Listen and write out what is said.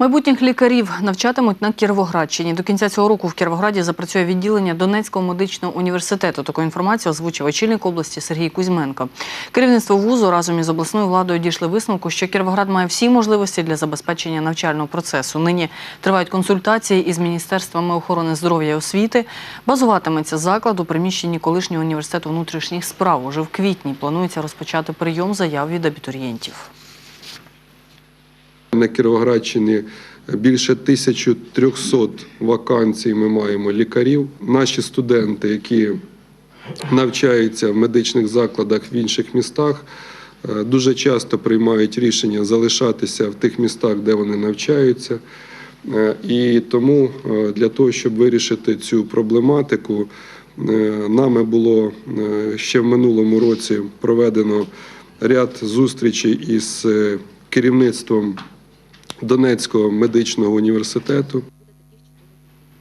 Майбутніх лікарів навчатимуть на Кіровоградщині. До кінця цього року в Кіровограді запрацює відділення Донецького медичного університету. Таку інформацію озвучив очільник області Сергій Кузьменко. Керівництво вузу разом із обласною владою дійшли висновку, що Кіровоград має всі можливості для забезпечення навчального процесу. Нині тривають консультації із міністерствами охорони здоров'я і освіти. Базуватиметься заклад у приміщенні колишнього університету внутрішніх справ. Уже в квітні планується розпочати прийом заяв від абітурієнтів. На Кіровоградщині більше 1300 вакансій ми маємо лікарів. Наші студенти, які навчаються в медичних закладах в інших містах, е, дуже часто приймають рішення залишатися в тих містах, де вони навчаються. Е, І тому е, для того, щоб вирішити цю проблематику, нами було ще в минулому році проведено ряд зустрічей із керівництвом Донецького медичного університету.